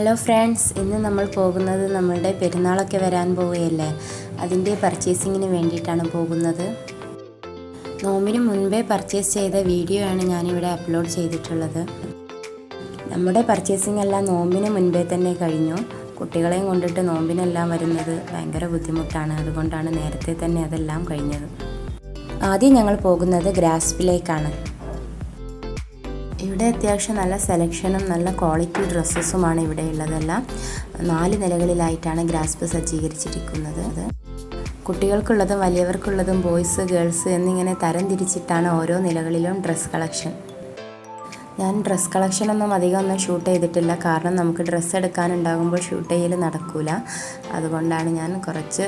Hello friends ഇന്ന് നമ്മൾ പോകുന്നത് നമ്മളുടെ പെരുന്നാളൊക്കെ വരാൻ പോവുകയല്ലേ? അതിന്റെ പർച്ചേസിങ്ങിന് വേണ്ടിയിട്ടാണ് പോകുന്നത്. നോമ്പിന് മുൻപേ പർച്ചേസ് ചെയ്ത വീഡിയോ ആണ് ഞാനിവിടെ അപ്ലോഡ് ചെയ്തിട്ടുള്ളത്. നമ്മുടെ പർച്ചേസിംഗ് എല്ലാം നോമ്പിന് മുൻപേ തന്നെ കഴിഞ്ഞു. കുട്ടികളെയും കൊണ്ടിട്ട് നോമ്പിനെല്ലാം വരുന്നത് ഭയങ്കര ബുദ്ധിമുട്ടാണ്. അതുകൊണ്ടാണ് നേരത്തെ തന്നെ അതെല്ലാം കഴിഞ്ഞത്. ആദ്യം ഞങ്ങൾ പോകുന്നത് ഗ്രാസ്പിലേക്കാണ്. ഇവിടെ അത്യാവശ്യം നല്ല സെലക്ഷനും നല്ല ക്വാളിറ്റി ഡ്രസ്സസുമാണ് ഇവിടെ ഉള്ളതെല്ലാം. നാല് നിലകളിലായിട്ടാണ് ഗ്രാസ്പ് സജ്ജീകരിച്ചിരിക്കുന്നത്. അത് കുട്ടികൾക്കുള്ളതും വലിയവർക്കുള്ളതും ബോയ്സ് ഗേൾസ് എന്നിങ്ങനെ തരം തിരിച്ചിട്ടാണ് ഓരോ നിലകളിലും ഡ്രസ്സ് കളക്ഷൻ. ഞാൻ ഡ്രസ്സ് കളക്ഷനൊന്നും അധികം ഒന്നും ഷൂട്ട് ചെയ്തിട്ടില്ല. കാരണം നമുക്ക് ഡ്രസ്സ് എടുക്കാനുണ്ടാകുമ്പോൾ ഷൂട്ട് ചെയ്യൽ നടക്കൂല. അതുകൊണ്ടാണ് ഞാൻ കുറച്ച്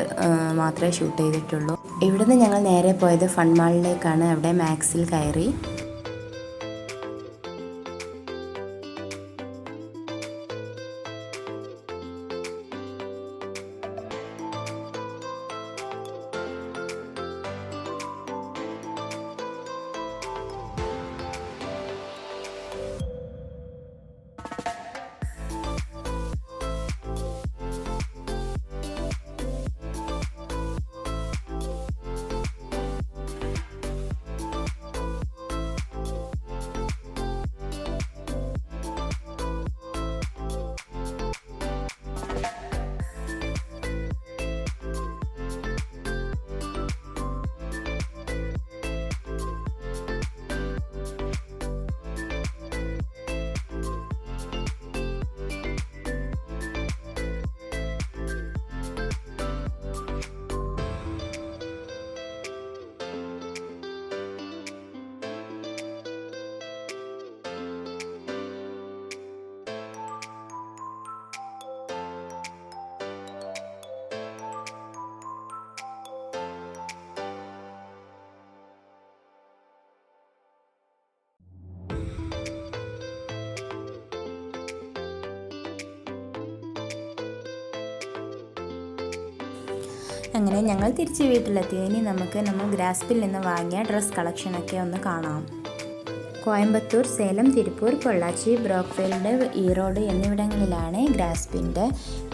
മാത്രമേ ഷൂട്ട് ചെയ്തിട്ടുള്ളൂ. ഇവിടുന്ന് ഞങ്ങൾ നേരെ പോയത് ഫൺ മാളിലേക്കാണ്. അവിടെ മാക്സിൽ കയറി. അങ്ങനെ ഞങ്ങൾ തിരിച്ച് വീട്ടിലെത്തി. ഇനി നമുക്ക് നമ്മൾ ഗ്രാസ്പിൽ നിന്ന് വാങ്ങിയ ഡ്രസ് കളക്ഷനൊക്കെ ഒന്ന് കാണാം. കോയമ്പത്തൂർ സേലം തിരുപ്പൂർ പൊള്ളാച്ചി ബ്രോക്ക്ഫീൽഡ് ഈറോഡ് എന്നിവിടങ്ങളിലാണ് ഗ്രാസ്പിന്റെ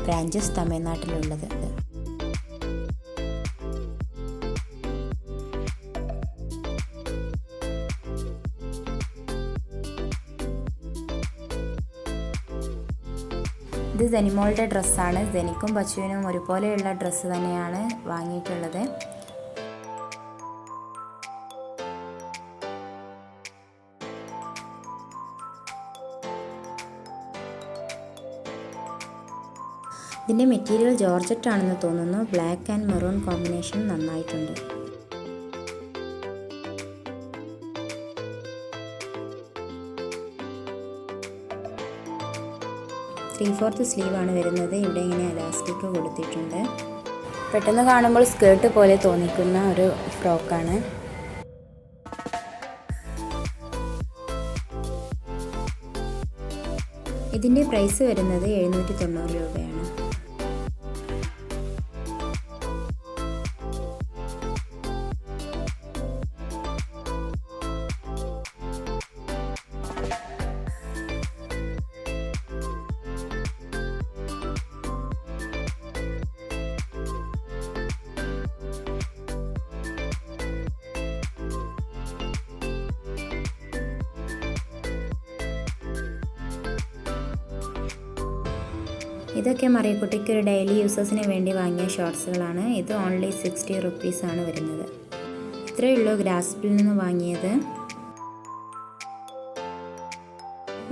ബ്രാഞ്ചസ് തമിഴ്നാട്ടിലുള്ളത്. ഇത് സെനിമോളുടെ ഡ്രസ്സാണ്. സെനിക്കും പച്ചുവിനും ഒരുപോലെയുള്ള ഡ്രസ്സ് തന്നെയാണ് വാങ്ങിയിട്ടുള്ളത്. ഇതിന്റെ മെറ്റീരിയൽ ജോർജറ്റ് ആണെന്ന് തോന്നുന്നു. ബ്ലാക്ക് ആൻഡ് മെറൂൺ കോമ്പിനേഷൻ നന്നായിട്ടുണ്ട്. ത്രീ ഫോർത്ത് സ്ലീവാണ് വരുന്നത്. ഇവിടെ ഇങ്ങനെ എലാസ്റ്റിക് കൊടുത്തിട്ടുണ്ട്. പെട്ടെന്ന് കാണുമ്പോൾ സ്കേർട്ട് പോലെ തോന്നിക്കുന്ന ഒരു ഫ്രോക്കാണ് ഇതിന്റെ പ്രൈസ് വരുന്നത് എഴുന്നൂറ്റി തൊണ്ണൂറ് രൂപയാണ്. ഇതൊക്കെ മറിയക്കുട്ടിക്ക് ഒരു ഡെയിലി യൂസേഴ്സിന് വേണ്ടി വാങ്ങിയ ഷോർട്സുകളാണ് ഇത് ഓൺലി സിക്സ്റ്റി റുപ്പീസാണ് വരുന്നത്. ഇത്രയേ ഉള്ളൂ ഗ്രാസ്പിൽ നിന്ന് വാങ്ങിയത്.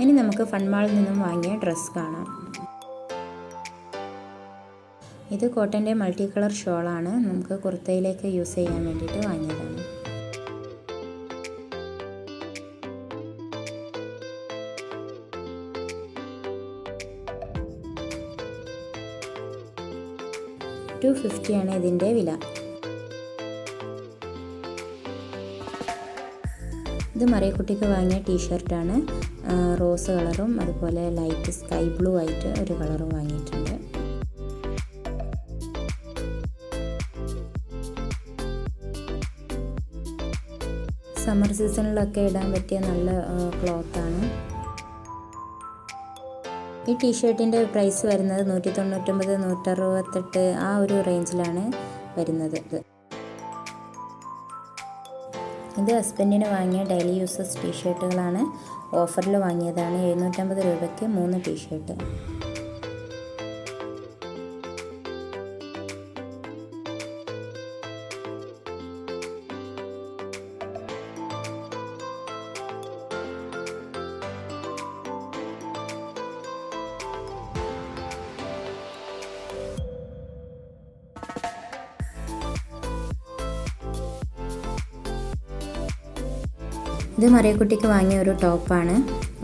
ഇനി നമുക്ക് ഫൺമാളിൽ നിന്നും വാങ്ങിയ ഡ്രസ് കാണാം. ഇത് കോട്ടന്റെ മൾട്ടി കളർ ഷോളാണ് നമുക്ക് കുർത്തയിലേക്ക് യൂസ് ചെയ്യാൻ വേണ്ടിയിട്ട് വാങ്ങിയതാണ്. ടു ഫിഫ്റ്റിയാണ് ഇതിന്റെ വില. ഇത് മറിയക്കുട്ടിക്ക് വാങ്ങിയ ടീഷർട്ടാണ് റോസ് കളറും അതുപോലെ ലൈറ്റ് സ്കൈ ബ്ലൂ ആയിട്ട് ഒരു കളറും വാങ്ങിയിട്ടുണ്ട്. സമ്മർ സീസണിലൊക്കെ ഇടാൻ പറ്റിയ നല്ല ക്ലോത്താണ് ഈ ടീഷർട്ടിന്റെ പ്രൈസ് വരുന്നത് നൂറ്റി തൊണ്ണൂറ്റൊമ്പത് നൂറ്ററുപത്തെട്ട് ആ ഒരു റേഞ്ചിലാണ് വരുന്നത്. ഇത് ഹസ്ബൻഡിന് വാങ്ങിയ ഡെയിലി യൂസസ് ടീഷർട്ടുകളാണ്. ഓഫറിൽ വാങ്ങിയതാണ് എഴുന്നൂറ്റമ്പത് രൂപയ്ക്ക് മൂന്ന് ടീഷർട്ട്. ഇത് മറിയക്കുട്ടിക്ക് വാങ്ങിയ ഒരു ടോപ്പാണ്.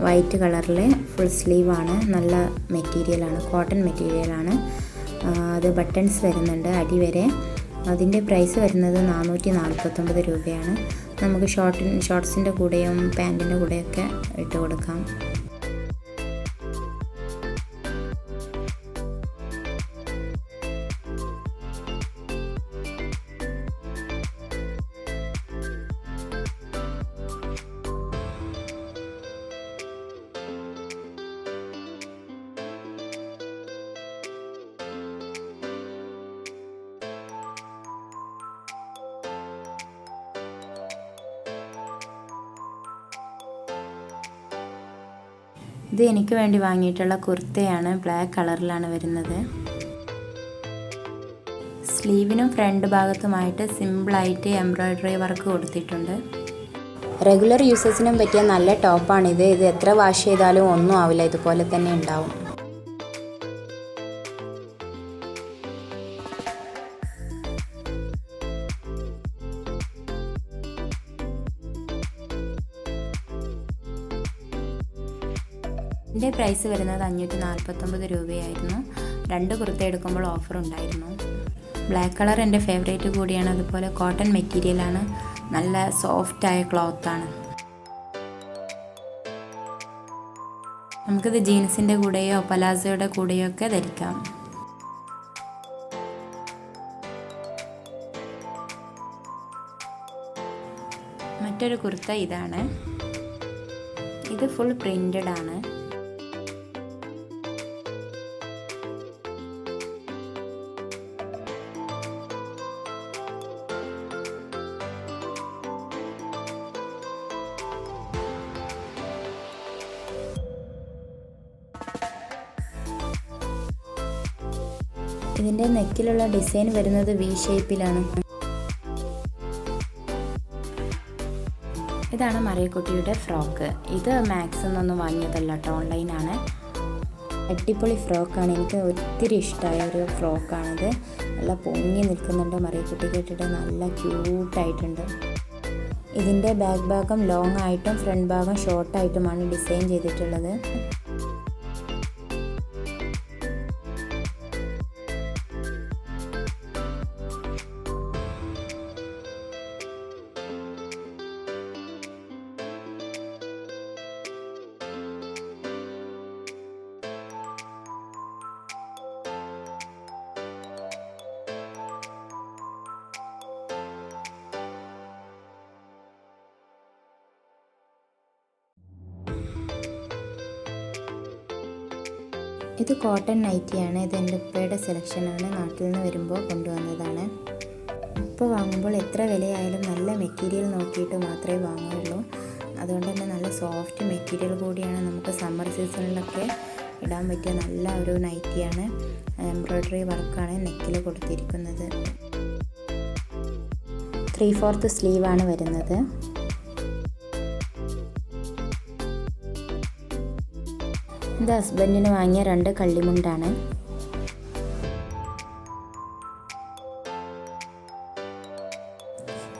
വൈറ്റ് കളറിൽ ഫുൾ സ്ലീവാണ്. നല്ല മെറ്റീരിയലാണ്. കോട്ടൺ മെറ്റീരിയലാണ്. അത് ബട്ടൺസ് വരുന്നുണ്ട് അടി വരെ. അതിന്റെ പ്രൈസ് വരുന്നത് നാനൂറ്റി നാൽപ്പത്തൊമ്പത് രൂപയാണ്. നമുക്ക് ഷോർട്ട് ഷോർട്ട്സിന്റെ കൂടെയും പാന്റിന്റെ കൂടെയൊക്കെ ഇട്ട് കൊടുക്കാം. ഇത് എനിക്ക് വേണ്ടി വാങ്ങിയിട്ടുള്ള കുർത്തയാണ് ബ്ലാക്ക് കളറിലാണ് വരുന്നത്. സ്ലീവിനും ഫ്രണ്ട് ഭാഗത്തുമായിട്ട് സിമ്പിളായിട്ട് എംബ്രോയ്ഡറി വർക്ക് കൊടുത്തിട്ടുണ്ട്. റെഗുലർ യൂസേഴ്സിനും പറ്റിയ നല്ല ടോപ്പാണിത് ഇത് എത്ര വാഷ് ചെയ്താലും ഒന്നും ആവില്ല. ഇതുപോലെ തന്നെ ഉണ്ടാവും. വരുന്നത് അഞ്ഞൂറ്റി നാൽപ്പത്തൊമ്പത് രൂപയായിരുന്നു. രണ്ട് കുർത്ത എടുക്കുമ്പോൾ ഓഫർ ഉണ്ടായിരുന്നു. ബ്ലാക്ക് കളർ എന്റെ ഫേവറേറ്റ് കൂടിയാണ്. അതുപോലെ കോട്ടൺ മെറ്റീരിയലാണ് നല്ല സോഫ്റ്റായ ക്ലോത്താണ് നമുക്കിത് ജീൻസിന്റെ കൂടെയോ പലാസോയുടെ കൂടെയോ ഒക്കെ ധരിക്കാം. മറ്റൊരു കുർത്ത ഇതാണ്. ഇത് ഫുൾ പ്രിന്റഡ് ആണ്. ഇതിന്റെ നെക്കിലുള്ള ഡിസൈൻ വരുന്നത് വി ഷേപ്പിലാണ് ഇതാണ് മറിയക്കുട്ടിയുടെ ഫ്രോക്ക്. ഇത് മാക്സിൽ നിന്നൊന്നും വാങ്ങിയതല്ല കേട്ടോ ഓൺലൈനാണ് അടിപൊളി ഫ്രോക്കാണ് എനിക്ക് ഒത്തിരി ഇഷ്ടമായ ഒരു ഫ്രോക്കാണിത് നല്ല പൊങ്ങി നിൽക്കുന്നുണ്ട് മറിയക്കുട്ടി കേട്ടിട്ട്. നല്ല ക്യൂട്ടായിട്ടുണ്ട് ഇതിന്റെ ബാക്ക് ഭാഗം ലോങ് ആയിട്ടും ഫ്രണ്ട് ഭാഗം ഷോർട്ടായിട്ടുമാണ് ഡിസൈൻ ചെയ്തിട്ടുള്ളത്. ഇത് കോട്ടൺ നൈറ്റിയാണ്. ഇത് എന്റെ ഉപ്പയുടെ സെലക്ഷനാണ് നാട്ടിൽ നിന്ന് വരുമ്പോൾ കൊണ്ടുവന്നതാണ്. ഉപ്പ വാങ്ങുമ്പോൾ എത്ര വിലയായാലും നല്ല മെറ്റീരിയൽ നോക്കിയിട്ട് മാത്രമേ വാങ്ങുകയുള്ളൂ. അതുകൊണ്ട് തന്നെ നല്ല സോഫ്റ്റ് മെറ്റീരിയൽ കൂടിയാണ് നമുക്ക് സമ്മർ സീസണിലൊക്കെ ഇടാൻ പറ്റിയ നല്ല ഒരു നൈറ്റിയാണ്. എംബ്രോയ്ഡറി വർക്കാണ് നെക്കിൽ കൊടുത്തിരിക്കുന്നത്. ത്രീ ഫോർത്ത് സ്ലീവാണ് വരുന്നത്. ഇത് ഹസ്ബൻഡിന് വാങ്ങിയ രണ്ട് കള്ളിമുണ്ടാണ്.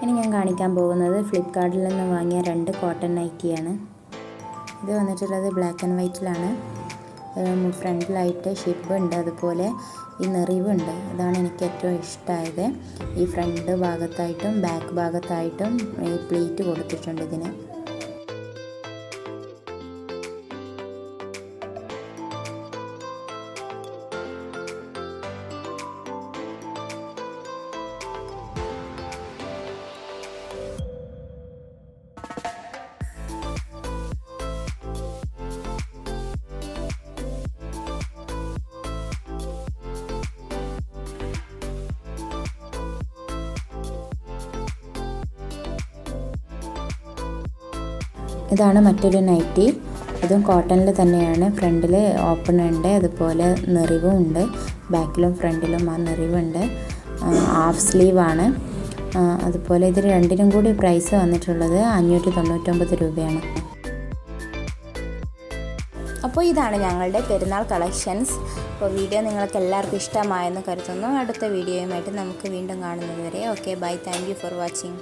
ഇനി ഞാൻ കാണിക്കാൻ പോകുന്നത് ഫ്ലിപ്കാർട്ടിൽ നിന്ന് വാങ്ങിയ രണ്ട് കോട്ടൺ നൈറ്റിയാണ്. ഇത് വന്നിട്ടുള്ളത് ബ്ലാക്ക് ആൻഡ് വൈറ്റിലാണ് ഫ്രണ്ടിലായിട്ട് ഷിപ്പ് ഉണ്ട് അതുപോലെ ഈ നെറിവുണ്ട്. അതാണ് എനിക്ക് ഏറ്റവും ഇഷ്ടമായത് ഈ ഫ്രണ്ട് ഭാഗത്തായിട്ടും ബാക്ക് ഭാഗത്തായിട്ടും ഈ പ്ലേറ്റ് കൊടുത്തിട്ടുണ്ട് ഇതിന്. ഇതാണ് മറ്റൊരു നൈറ്റി ഇതും കോട്ടണിൽ തന്നെയാണ്. ഫ്രണ്ടിൽ ഓപ്പൺ ഉണ്ട്. അതുപോലെ നെറിവും ഉണ്ട്. ബാക്കിലും ഫ്രണ്ടിലും ആ നെറിവുണ്ട്. ഹാഫ് സ്ലീവ് ആണ്. അതുപോലെ ഇത് രണ്ടിനും കൂടി പ്രൈസ് വന്നിട്ടുള്ളത് അഞ്ഞൂറ്റി തൊണ്ണൂറ്റൊമ്പത് രൂപയാണ്. അപ്പോൾ ഇതാണ് ഞങ്ങളുടെ പെരുന്നാൾ കളക്ഷൻസ് അപ്പോൾ വീഡിയോ നിങ്ങൾക്ക് എല്ലാവർക്കും ഇഷ്ടമായെന്ന് കരുതുന്നു. അടുത്ത വീഡിയോയുമായിട്ട് നമുക്ക് വീണ്ടും കാണുന്നതുവരെ. Okay bye thank for watching